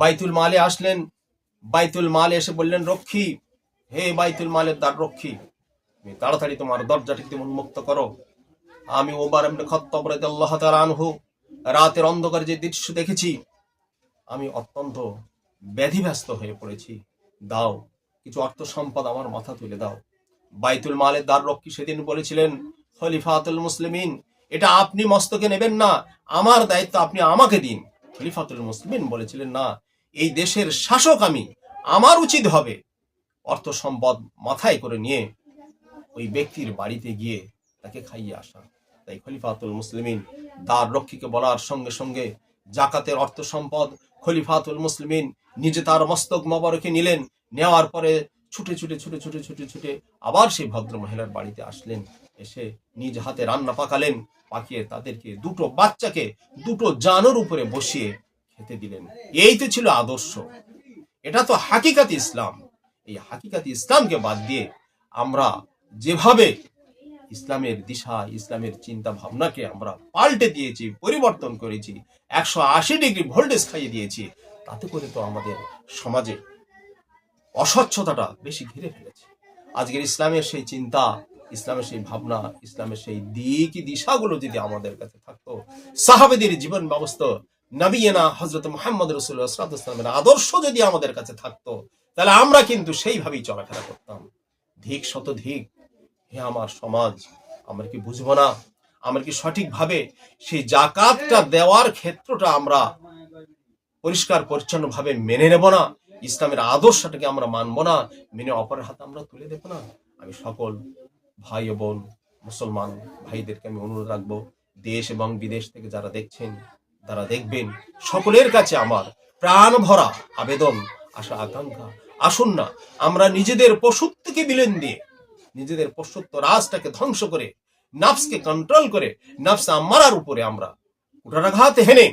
বাইতুল মালে আসলেন, বাইতুল মালে এসে বললেন, রক্ষী, হে বাইতুল মালের দ্বার রক্ষী, তুমি তাড়াতাড়ি তোমার দরজাটিকে তুমি উন্মুক্ত করো। আমি ওবার এমনি খত্তব আল্লাহ আনহু, রাতের অন্ধকারে যে দৃশ্য দেখেছি, আমি অত্যন্ত ব্যাধিব্যস্ত হয়ে পড়েছি। দাও, কিছু অর্থ সম্পদ আমার মাথা তুলে দাও। বাইতুল মালের দ্বার রক্ষী সেদিন বলেছিলেন, খলিফাতুল মুসলিমিন, এটা আপনি মস্তকে নেবেন না, আমার দায়িত্ব আপনি আমাকে দিন। খলিফাতুল মুসলিমিন বলেছিলেন, না, এই দেশের শাসক আমি, আমার উচিত হবে। অর্থ সম্পদ মাথায় করে নিয়ে ওই ব্যক্তির বাড়িতে গিয়ে তাকে খাইয়ে আসা। তাই খলিফাতুল মুসলিমিন দ্বার রক্ষীকে বলার সঙ্গে সঙ্গে জাকাতের অর্থ সম্পদ খলিফাতুল মুসলিমিন নিজে তার মস্তক মবরকে নিলেন, নেওয়ার পরে ছুটে ছুটে ছুটে ছুটে ছুটে ছুটে আবার সেই ভদ্র মহিলার বাড়িতে আসলেন। এসে নিজ হাতে রান্না পাকালেন। পাকিয়ে তাদেরকে দুটো বাচ্চাকে দুটো জানোর উপরে বসিয়ে খেতে দিলেন। এই তো ছিল আদর্শ। এটা তো হাকিকাত ইসলাম। এই হাকিকাত ইসলামকে বাদ দিয়ে আমরা যেভাবে ইসলামের দিশা, ইসলামের চিন্তা ভাবনাকে আমরা পাল্টে দিয়েছি, পরিবর্তন করেছি, একশো আশি ডিগ্রি ভোল্টেজ খাইয়ে দিয়েছি, তাতে করে তো আমাদের সমাজে অস্বচ্ছতাটা বেশি ঘিরে ফেলেছে। আজকের ইসলামের সেই চিন্তা ইসলামের সেই ভাবনা, ইসলামের সেই দিক দিশাগুলো যদি আমাদের কাছে থাকতো, সাহাবেদের জীবন ব্যবস্থা, নবীনা হজরত মোহাম্মদ রসুল্লাহামের আদর্শ যদি আমাদের কাছে থাকতো, তাহলে আমরা কিন্তু সেইভাবেই চলাফেরা করতাম। ধিক শত ধিক, হে আমার সমাজ, আমরা কি বুঝব না? আমরা কি সঠিকভাবে সেই জাকাতটা দেওয়ার ক্ষেত্রটা আমরা পরিষ্কার পরিচ্ছন্ন ভাবে মেনে নেব না? ইসলামের আদর্শটাকে আমরা মানবো না? মেনে অপরের হাতে আমরা তুলে দেবো না? আমি সকল ভাই ও বোন, মুসলমান ভাইদেরকে আমি অনুরোধ রাখব, দেশ এবং বিদেশ থেকে যারা দেখছেন, তারা দেখবেন, সকলের কাছে আমার প্রাণ ভরা আবেদন, আশা, আকাঙ্ক্ষা। আসুন না, আমরা নিজেদের পশুত্বকে বিলেন দিয়ে, নিজেদের পশুত্ব রাজটাকে ধ্বংস করে, নাফসকে কন্ট্রোল করে, নাফস আমারার উপরে আমরা কুটারাঘাত হেনে,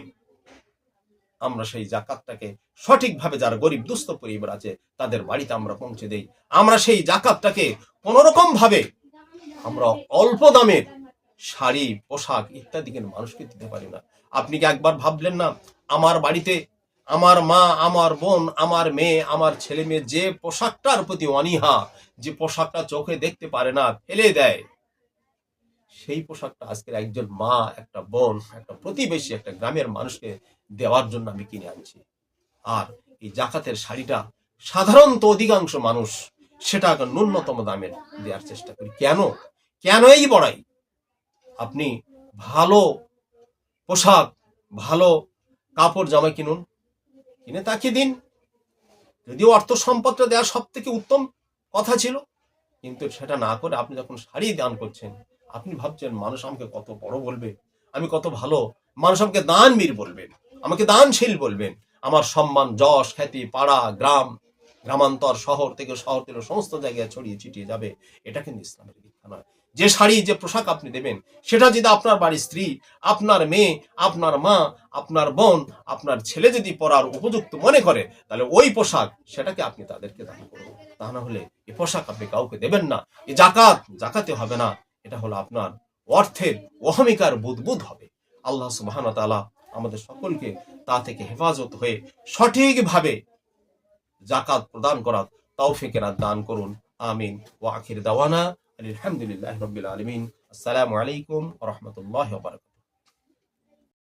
আমরা সেই জাকাতটাকে সঠিকভাবে যারা গরিব, দুস্থ পরিবার আছে, তাদের বাড়িতে আমরা পৌঁছে দেই। আমরা সেই জাকাতটাকে কোন রকম ভাবে আমরা অল্প দামের শাড়ি, পোশাক ইত্যাদি কিন্তু মানুষকে দিতে পারি না। আপনি কি একবার ভাবলেন না, আমার বাড়িতে আমার মা, আমার বোন, আমার মেয়ে, আমার ছেলে মেয়ে যে পোশাকটার প্রতি অনীহা, যে পোশাকটা চোখে দেখতে পারে না, ফেলে দেয়, সেই পোশাকটা আজকের একজন মা, একটা বোন, একটা প্রতিবেশী, একটা গ্রামের মানুষকে দেওয়ার জন্য আমি কিনে আনছি। আর এই জাকাতের শাড়িটা সাধারণত অধিকাংশ মানুষ সেটা ন্যূনতম দামের দেওয়ার চেষ্টা করি। কেন? কেন এই বড়াই? আপনি ভালো পোশাক, ভালো কাপড় জামা কিনুন, কিনে তাকে দিন। যদিও অর্থ সম্পদটা দেওয়া সব থেকে উত্তম কথা ছিল, কিন্তু সেটা না করে আপনি যখন শাড়ি দান করছেন, আপনি ভাবছেন, মানুষ আমাকে কত বড় বলবে? আমি কত ভালো? মানুষ আমাকে দানবীর বলবেন, আমাকে দানশীল বলবেন। আমার সম্মান, যশ, খ্যাতি, পাড়া, গ্রাম গ্রামান্তর শহর থেকে শহর থেকে সমস্ত জায়গায় ছড়িয়ে ছিটিয়ে যাবে। এটা কিন্তু ইসলামের দীক্ষা নয়। যে শাড়ি, যে পোশাক আপনি দেবেন, সেটা যদি আপনার বাড়ির স্ত্রী, আপনার মেয়ে, আপনার মা, আপনার বোন, আপনার ছেলে যদি পরার উপযুক্ত মনে করে, তাহলে ওই পোশাক সেটাকে আপনি তাদেরকে দান করুন। তা না হলে এ পোশাক আপনি কাউকে দেবেন না। এ জাকাত জাকাতে হবে না। এটা হলো আপনার অর্থের অহমিকার বুদবুদ হবে। আল্লাহ সুবাহান তালা আমাদের সকলকে তা থেকে হেফাজত হয়ে সঠিকভাবে জাকাত প্রদান করার তৌফিকেরা দান করুন। আমিন। ও আখির দাওয়ানা আলহামদুলিল্লাহ রবিল আলমিন। আসসালামু আলাইকুম রহমতুল্লাহ বারকাত